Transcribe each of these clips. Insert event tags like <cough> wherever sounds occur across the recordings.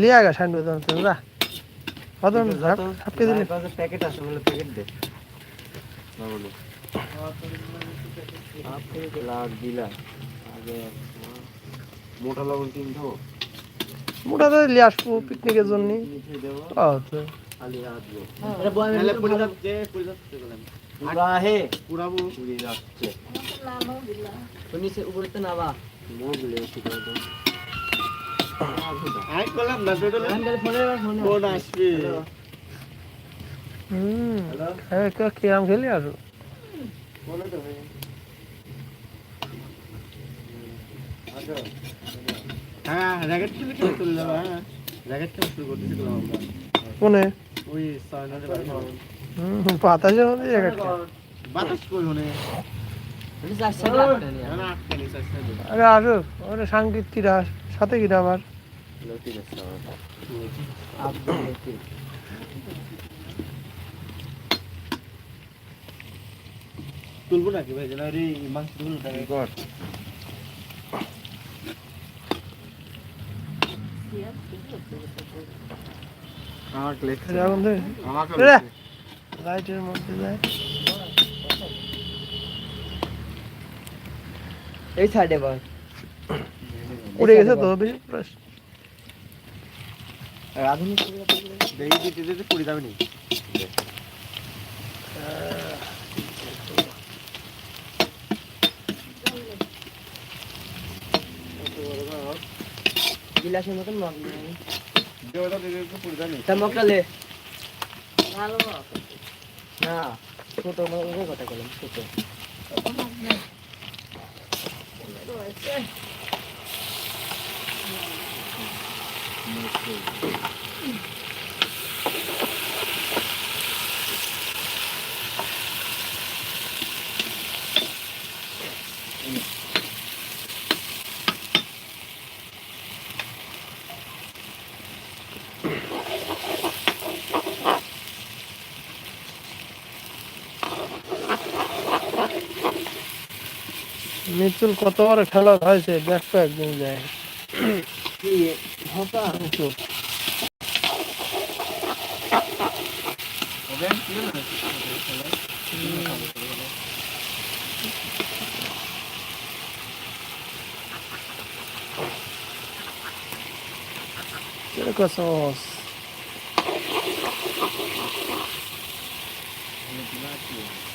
লিয়া গা সাইন বেতন যা। কত সাপকে দিলি প্যাকেট আছে বলে প্যাকেট দে। বাবুলে। লাগ দিলা। আগে মোটা লবণ কিনবো মোটা তো লিয়ে আসব পিকনিকের জন্য। দেবো। আচ্ছা। আসব এটা বয়ামে নাহলে নিলে যাচ্ছে পুড়ে যাচ্ছে বলেন পুরা হে। পুরাবো পুড়ে যাচ্ছে। তো নিচে উপরে তো নাবা মোগলে শিখাও তো হ্যাঁ খেলি আচ্ছা হ্যাঁ হ্যাঁ আমরা কোনে আরে আসো ওরে সাংগীত কিরা সাথে কিরা আবার তুলবো নাকি ভাই? যেন রে মাংস তুলবো নাকি? কর আমার দে আমাকে লাইটের মধ্যে যায়। এই সাইডে বল। উড়ে গেছে তো বেশি প্রশ্ন। আধুনিক দেখি দিতে দিতে পুড়ে যাবে নি গিলাসের মতন মগ তা মগটা লে না ছোট মগের কথা বললাম ছোট। মিতুল কত বড় খেলা হয়েছে? দেখো একদিন যায় <coughs> <coughs> Roubaram o jogo. é. vendo aqui, né? Será que são é. Vou aqui, ó.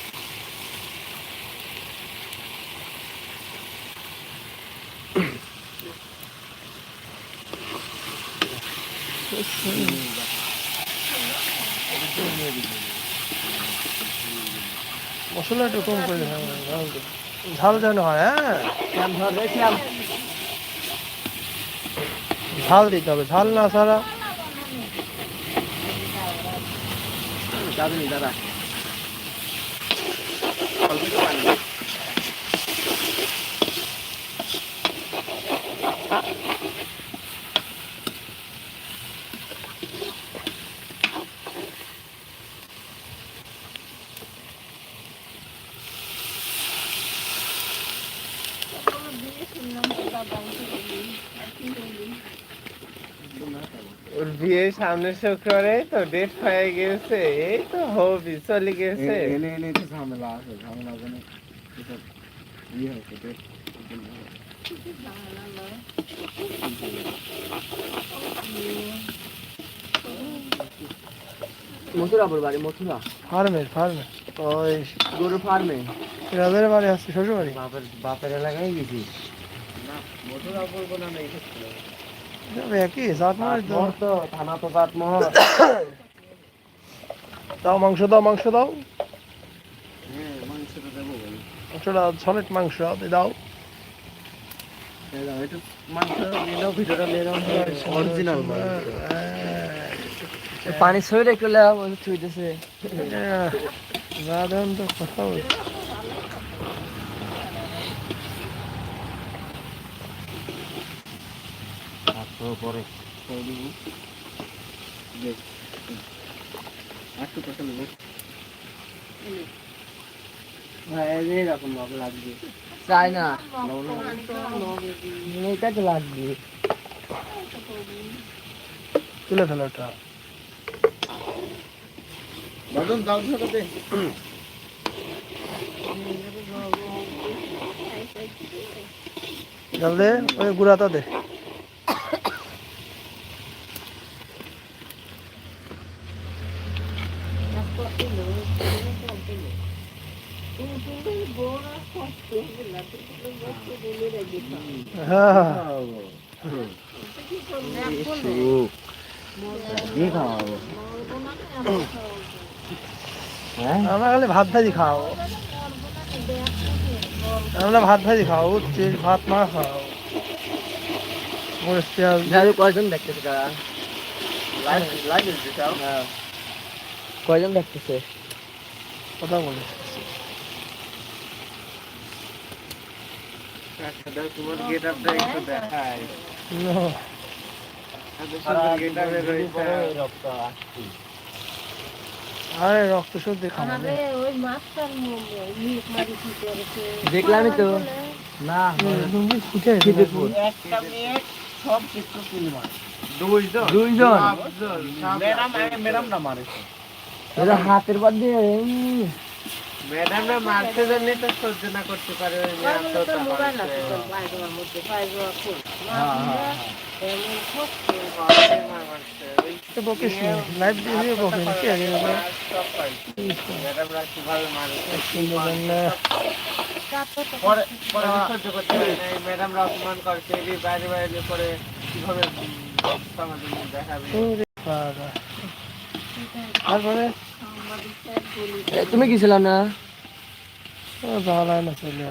মশলা কম করে ঝাল দিই। ঝাল যেন হয় হ্যাঁ ঝাল দিতে হবে, ঝাল না ছাড়া দাদা অল্প একটু পানি ওর বিয়ে সামনের শুক্রবারে তো ডেট হয়ে গেছে এই তো হবি চলে গেছে। এনে এনে তো ঝামেলা আছে ঝামেলা ইয়ে হচ্ছে দেখ মথুরাপুর বাড়ি মথুরা। ফার্মের ফার্মে। ওই গরু ফার্মে। রাজার বাড়ি আছে শ্বশুর বাড়ি বাপের বাপের এলাকায় গেছি। মধুরা বলব না না একই দাও তো থানা তো সাত দাও মাংস দাও মাংস দাও মাংসটা সলিড মাংস দাও এই দাও, একটু মাংস নিয়ে নাও ভিডিওটা নিয়ে নাও অরিজিনাল মাংস পানি সরে করলে ছুঁইতেছে যা তো কথা বলছি আচ্ছা পরে একটু কথা নেব এরকম ভাবে লাগবে। চাই না? এটা তো লাগবে। তুলে ফেলো ওটা। বাদন দাও ধরে জল দে ওই গুড়াটা দে হ্যাঁ কি খাওয়াবো হ্যাঁ আমরা খালি ভাত ভাজি খাও আমরা ভাত ভাজি খাও উঠছি ভাত না খাও কয়জন দেখতেছে কয়জন দেখতেছে কথা বলে। আচ্ছা দাও তোমার একটু দেখাই আরে রক্ত দেখলামই তো। না ফুটে একটা মেয়ে সব কিছু কিনবা দুইজন? দুইজন? ম্যাডাম ম্যাডাম না মারেছে হাতের বাদ দিয়ে ম্যাডামরা মারতে জন্য তো সহ্য না করতে পারে ওই তো হ্যাঁ, হ্যাঁ, মারছে। ওই তো বকিস লাইভ দিয়ে বকিস কি আগে মার সব পাইছে। ম্যাডামরা কীভাবে মারছে, কি মারছে, সব পরে পরে সহ্য করতে পারি না। ম্যাডামরা অপমান করছে বাইরে বাইরে করে কীভাবে উম, দেখাবে? তারপরে? তুমি গেছিলাম না? ও ভালো না চলে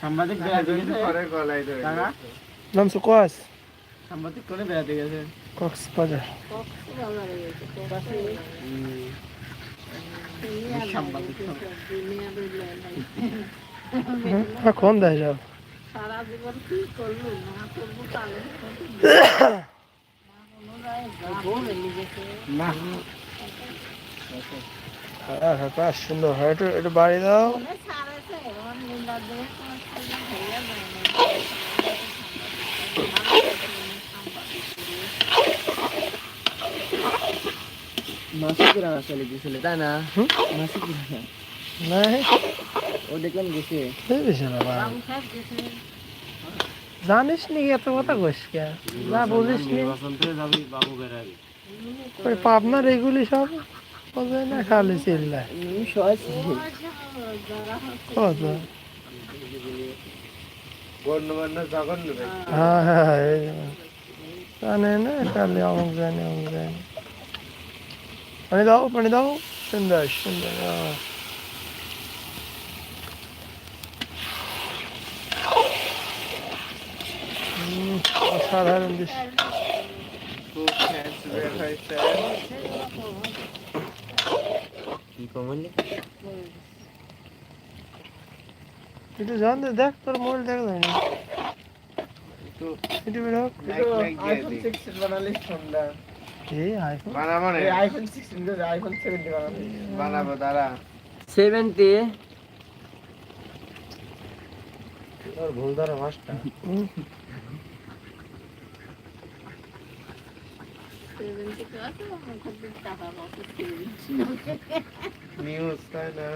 সাংবাদিক নাম সাংবাদিক করে বেড়াতে গেছে? কক্সবাজার কোন দেয় সব সারা জীবন কি করব? না করব তাহলে না হ্যাঁ হ্যাঁ কাজ সুন্দর। হয় একটু একটু বাড়ি দাও। যায় মাসিকের চলে গেছিল তাই না? হুম? মাসিকের নাই। ও দেখলাম গেছে। জানিস নি এত কথা কইস কে? না বুঝিস নি। ওই পাবনার এগুলি সব বোঝে না খালি চিল্লায়। কত? হ্যাঁ হ্যাঁ। জানে না অমুক জানে অমুক জানে। পানি দাও পানি দাও। সুন্দর সুন্দর আহ। হুম, অসাধারণ একটু জান দে, দেখ তোর মোবাইল দেখ না। একটু একটু বেরো like like দিয়ে আইফোন সিক্সটিন বানালে ঠান্ডা এই আইফোন বানাবো না? আইফোন সিক্সটিন আইফোন সেভেন্টি বানালে বানাবো, দাঁড়া। সেভেন্টি ভুল ধরো মাছটা। টাকা তাই না?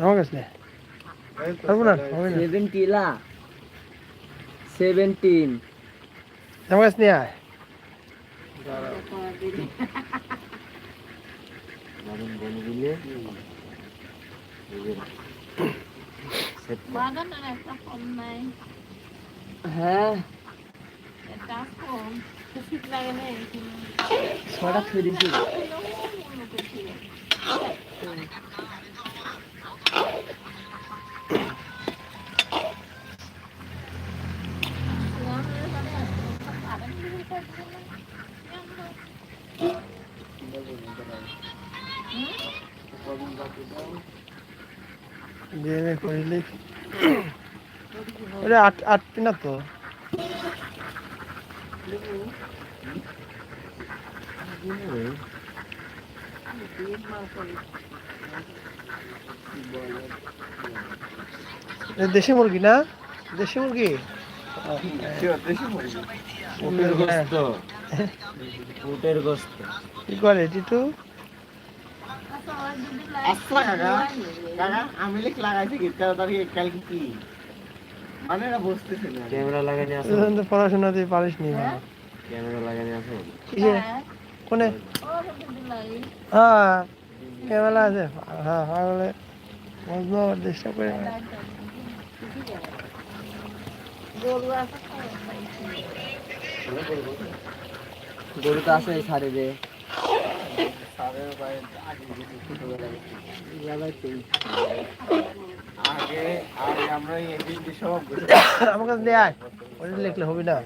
আমার কাছে নে। এই তো পারব না হবে না সেভেন্টি লা। সেভেন্টিন আমার কাছে নিয়ে আয়। দাঁড়া। বাগানের একটা ফোন নাই। হ্যাঁ। ছটা ছুঁয়ে দিছি বিয়ে আট আটটি না তো দেশি মুরগি না? দেশি মুরগি? গোস্ত। কি আচ্ছা আমি লাগাইছি কি? মানে পড়াশোনা দিয়ে পারিস নি। ক্যামেরা লাগানি আছে কোনে হ্যাঁ ক্যামেরা আছে। হ্যাঁ পাগলে বুঝব ডিস্টার্ব করে গরু তো আছে সারে রে আমরা কাছে দিয়ে লিখলে হবে না।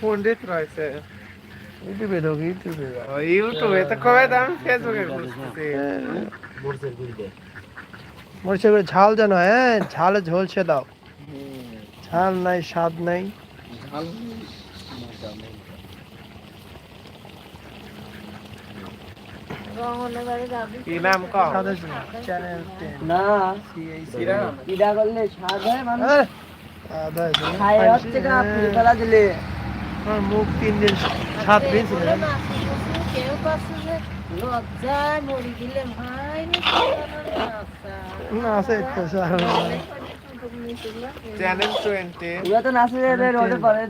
পণ্ডিত রয়েছে। ইউটিউবে ঢোক ইউটিউবে ইউটিউবে তো কবে আমি ফেসবুকে খুঁজতেছি মরিচে করে ঝাল যেন হ্যাঁ ঝালে ঝোলছে দাও ঝাল নাই স্বাদ নাই রঙনের বাড়ি যাবি কি নাম কম স্বাদের চ্যানেল না হয় আমার মুখ তিন দিন সাত দিন না আছে তো স্যার চ্যানেল টোয়েন্টি ওরা তো নাচে রোডে পরে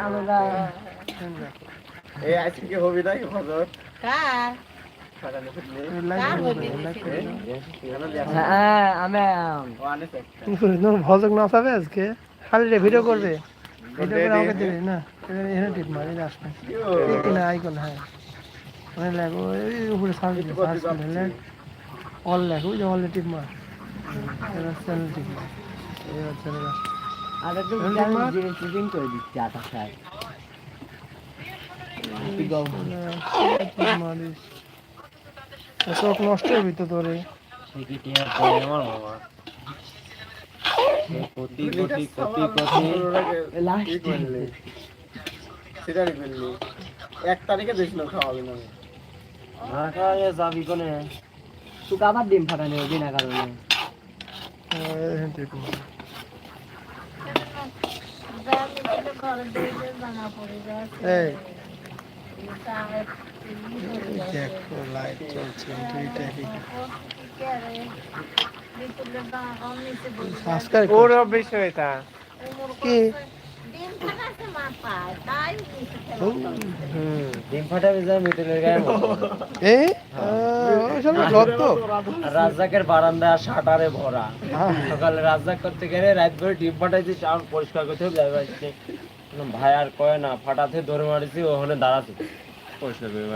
আমরা এই আজকে হবি না কার? হ্যাঁ আমি ভজক না হবে আজকে? খালি রে ভিডিও করবে। ভিডিও করে আমাকে দেবে না? এখানে টিপ মারি আসবে। ঠিক না আইকন হ্যাঁ। মানে লাগো এই উপরে সার্চ সার্চ করলে অল লেখো যে অল টিপ মার। এবার চ্যানেল টিপ মার। এবার চ্যানেল আর একটু শুটিং করে দিচ্ছি আটা খায় চোখ নষ্ট হবি তো তোরে। কোটি কোটি কোটি কোটি। লাস্ট সেটাই বললি এক তারিখে দিয়েছিল খাওয়াবি না। যাবি কোনে? তুই আবার ডিম ফাটানি কারণে। দেখো লাইট চলছে দুইটা সাবস্ক্রাইব ওর বিষয়টা কি? রাজ্জাকের বারান্দা শাটারে ভরা। সকালে রাজ্জাক করতে গেলে রাত ভরে ডিম ফাটাইছি চাউল পরিষ্কার করতে হবে ভাই আর কয় না ফাটাতে ধরে মারিছি ওখানে দাঁড়াচ্ছে পরিষ্কার করে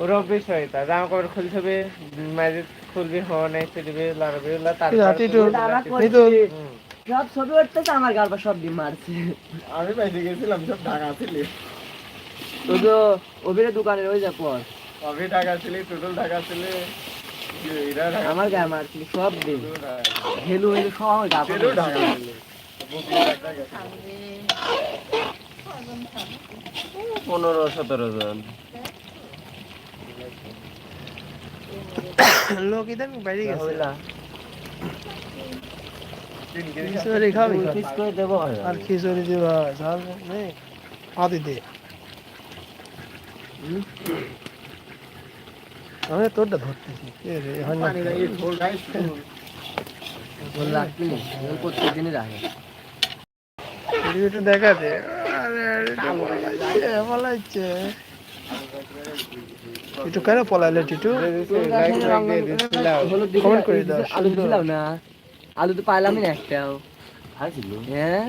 ওর বিষয়টা জামা কাপড় খুলতে হবে মাঝে খুলবি হওয়া নাই সেদিবে লড়বি তারপর তো সব ছবি উঠতেছে আমার গালবা সব ডিম মারছে। আমি বাইরে গেছিলাম সব ঢাকা ছিলি। তো তো ওবিরে দোকানের ওই যা পর। অভি ঢাকা ছিলি টুটুল ঢাকা ছিলি আমার গায়ে মারছিল সব ডিম। হেলু হেলু সব আমার গা ঢাকা ছিলি। পনেরো সতেরো জন। লোক ইদান বাইরে গেছে। খিচুড়ি খাবি? পিস করে দেবো আর খিচুড়ি দিবা ঝাল নেই? আদি দে। আমি তোরটা ধরতেছি। হয় না দেখা দে। পলাইছে টিটু কেন পলাইলে টিটু? হলুদ করে দাও, আলু সুন্দর। দিলাম না। আলু তো পাইলামই না। একটাও। খাইছিল হ্যাঁ?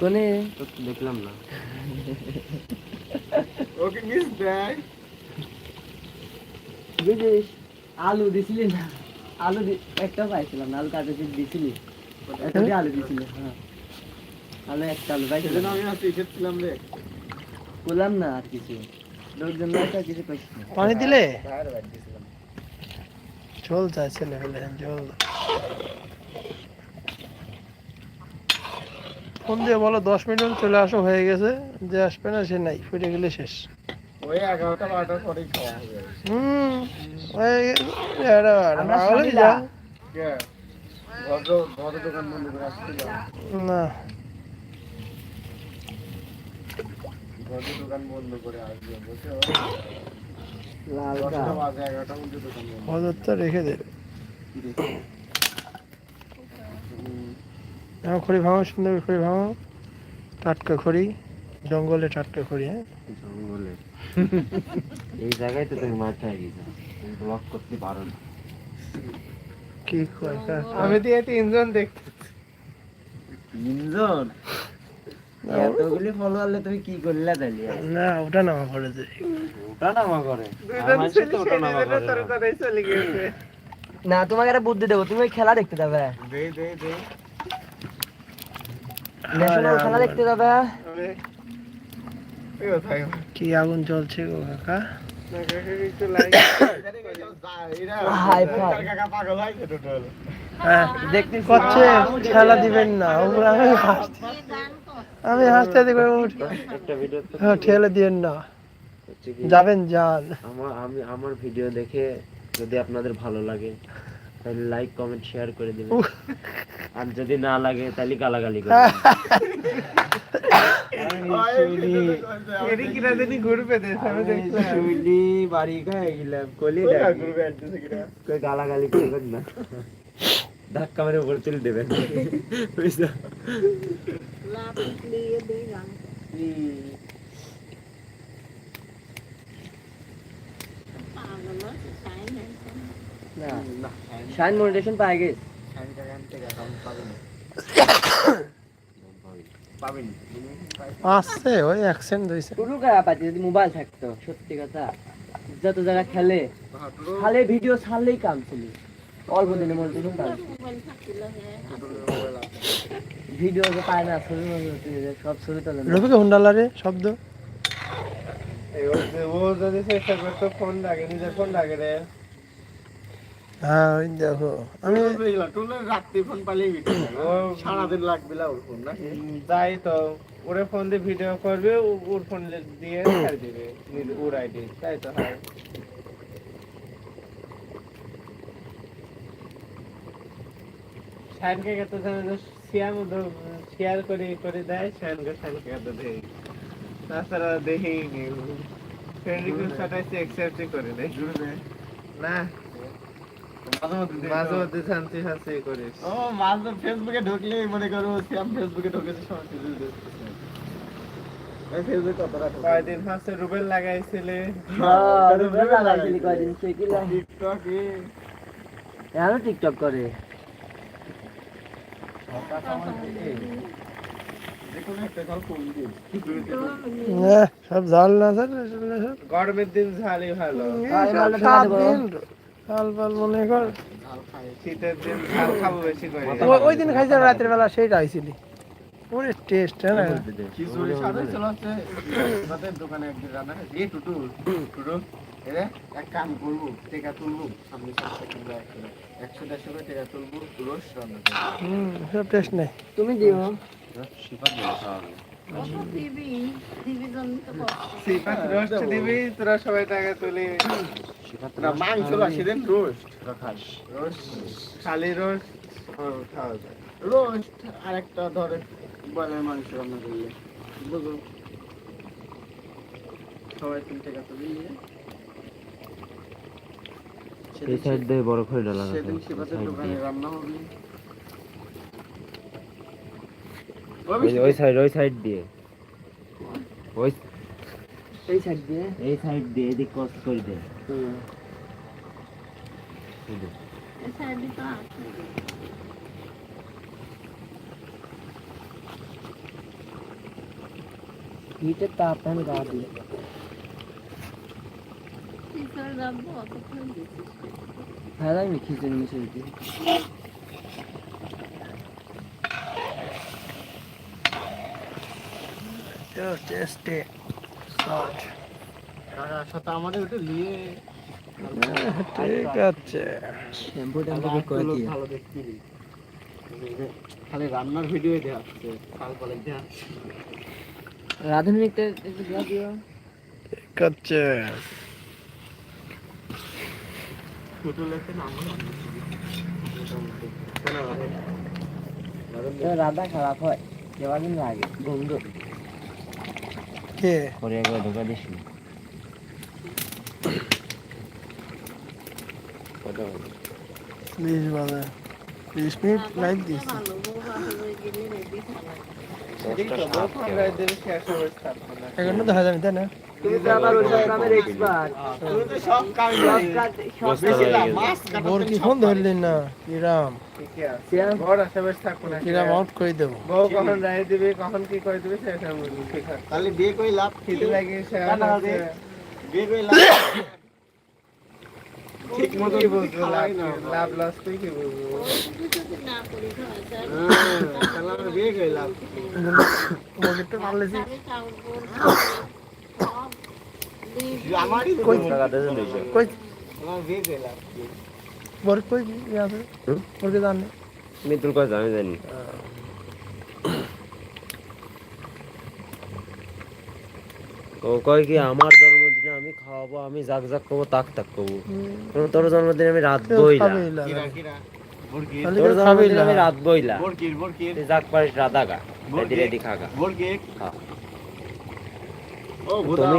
কোন দেখলাম না। <laughs> ওকে মিস বুঝিস আলু দিছিলি না। আলু একটাও পাইছিলাম না আলু কাটে দিছিলি। একটা আলু দিছিলি হ্যাঁ। আলু একটা আলু পাইছিলাম। সেদিন আমি রে। বললাম না আর কিছু। লোকজন আর কিছু পাইছি পানি দিলে? ঝোল চাই ছেলে হলে ঝোল। ফোন দিয়ে বলো দশ মিনিট চলে আসো হয়ে গেছে যে আসবে না সে নাই ফিরে গেলে শেষ। হুম না। দোকান বন্ধ করে আসবে বুঝছ লাল দশটা বাজে এগারোটা পর্যন্ত দোকান বন্ধ অযথা রেখে দেবে এখন খড়ি ভাঙো সুন্দর করে খড়ি ভাঙো। টাটকা খড়ি জঙ্গলে টাটকা খড়ি হ্যাঁ? জঙ্গলে। এই জায়গায় তো তুমি মাথায় গেছো। ব্লক করতে পারো না। কি কার? আমি দিয়ে তিনজন দেখতে তিনজন? এতগুলি ফলোয়ারলে তুমি কি করলে তাহলে? না ওটা নামা পড়ে যে। ওটা নামা করে দুজন আমার ছেলে সাথে ওটা নামা করে না। কথাই চলে গেছে। না তোমাকে একটা বুদ্ধি দেবো। তুমি খেলা দেখতে যাবে। দে দে দে। ন্যাশনাল খেলা দেখতে যাবে। আমি কি আগুন চলছে গো কাকা? হ্যাঁ দেখতে করছে খেলা দিবেন না। আমি হাসতে আমি হাসতে হাসতে করে উঠি একটা ভিডিও তো হ্যাঁ ঠেলে দিয়েন না। যাবেন যান। আমার আমি আমার ভিডিও দেখে যদি আপনাদের ভালো লাগে তাহলে লাইক কমেন্ট শেয়ার করে দিবেন। আর যদি না লাগে তাহলে গালাগালি করবেন। গালাগালি না? ধাক্কা মেরে উপরে তুলে দেবেন। শাইন মোটিভেশন পাই গেছে। আসছে ওই অ্যাকসেন্ট কারা পাচ্ছি যদি মোবাইল থাকতো সত্যি কথা। যত জায়গা খেলে খালি ভিডিও ছাড়লেই কাম ছিল। অল্প দিনে মোটিভেশন পাই। ভিডিও যে পায় না ছবি সব ছবি তোলে হুন্ডালারে শব্দ? ও ও যদি চেষ্টা করতো ফোন লাগে নিজের ফোন লাগে রে হ্যাঁ ওই দেখো। আমি ও সারাদিন লাগবে না ওর ফোন না? উম, তো। ওরে ফোন দিয়ে ভিডিও করবে ওর ফোন দিয়ে ছাড় দিবে ওর আইডি তাই তো? হয়। শ্যানকে কত শেয়ার শেয়ার করে করে দেয় শ্যানকে শ্যানকে কত দেয়। তাছাড়া দেখেই নি ফ্রেন্ড রিকোয়েস্ট পাঠাইছে অ্যাকসেপ্ট করে দেয়। না মাঝে মধ্যে শান্তি শান্তি করিস। ও মাঝে ফেসবুকে ঢুকলে মনে করো শ্যাম ফেসবুকে ঢুকেছে সব কিছু ফেসবুক কত রাখো। কয়দিন হাসে রুবেল লাগাইছিলে? হ্যাঁ, রুবেল লাগাইছিলি কয়দিন, সে কি টিকটকে। এখনও টিকটক করে? হ্যাঁ, সব ঝাল না স্যার? গরমের দিন ঝালই ভালো। দিন ফাল ফাল মনে কর। শীতের দিন ঝাল খাব বেশি করে। ওই দিন খাইছিলাম রাতের বেলা সেইটা আইছিলি। ওরে টেস্ট হ্যাঁ না? খিচুড়ি সাথে চলে হচ্ছে দোকানে একদিন রান্না এই টুটু টুটু এরে এক কাম করব টেকা তুলবো সামনে সামনে কিংবা একশো একশো দেড়শো করে টেকা তুলবো রোজ রান্না করব। হুম সব টেস্ট নেই। তুমি দিও। তোরা সবাই টাকা তুলি মাংস সেদিন রোস্ট খালি রোস্ট খাওয়া যায় রোস্ট আর ধরে বয়লার মাংস রান্না করলে বুঝো সবাই তিন টাকা তুলে নিয়ে এই সাইড দিয়ে। বড় করে ডালা সেদিন দোকানে রান্না হবে। ওই সাইড ওই সাইড দিয়ে। ওই এই সাইড দিয়ে? এই সাইড দিয়ে এদিক ক্রস করে দে। ফ্যান গা দিয়ে। হ্যাঁ আমি খিচুড়ি মিশিয়ে দিই টেস্টে সল্ট সাথে আমাদের ওটা নিয়ে ঠিক আছে ভালো দেখতে খালি রান্নার ভিডিও কাল কলেজ একটু দিও। ঠিক আছে ছোট রাধা খারাপ হয় কেমন লাগে বন্ধু কে পরে একবার ঢোকা দিস বিশ বাজে বিশ মিনিট লাইভ দিয়েছি ভালো বৌমা হয়ে গেলে রেডি খাবার এই তো বউখন রায় দেবে শেষ হবে থাকব না এখন তো হাজার তাই না তুমি তো আবার ওই কামের এক্সপার্ট তুমি তো সব কাজ সব বেশি মাছ বোর কি ফোন ধরলেন না? কিরাম? বড় আশেপাশে থাকব না কিরাম আউট দেবো। বউ কখন রায় দিবে কখন কি করে দিবে সেটা আছে। তাহলে বিয়ে করে লাভ খিদে লাগে সে কেন আছে। হবে? বিয়ে লাভ ঠিক মতো কি বুঝব লাভ লাভ লস তুই কি যায় হ্যাঁ, তাহলে বিয়ে করে লাভ কি? বলতে পারলেছি আমি খাওয়ার পর সব আমার বিয়ে করে বর কই ইয়ে আছে ওর জানে মৃত্যুর কথা আমি জানি ও কয় কি আমার জন্মদিনে আমি খাওয়াবো আমি জাক জাক করব তাক তাক করব তোর- জন্মদিনে আমি রাত বইলা তোর জন্মদিনে আমি রাত বইলা জাক পারিস রাধা গা রেডি রেডি খাগা। তুমি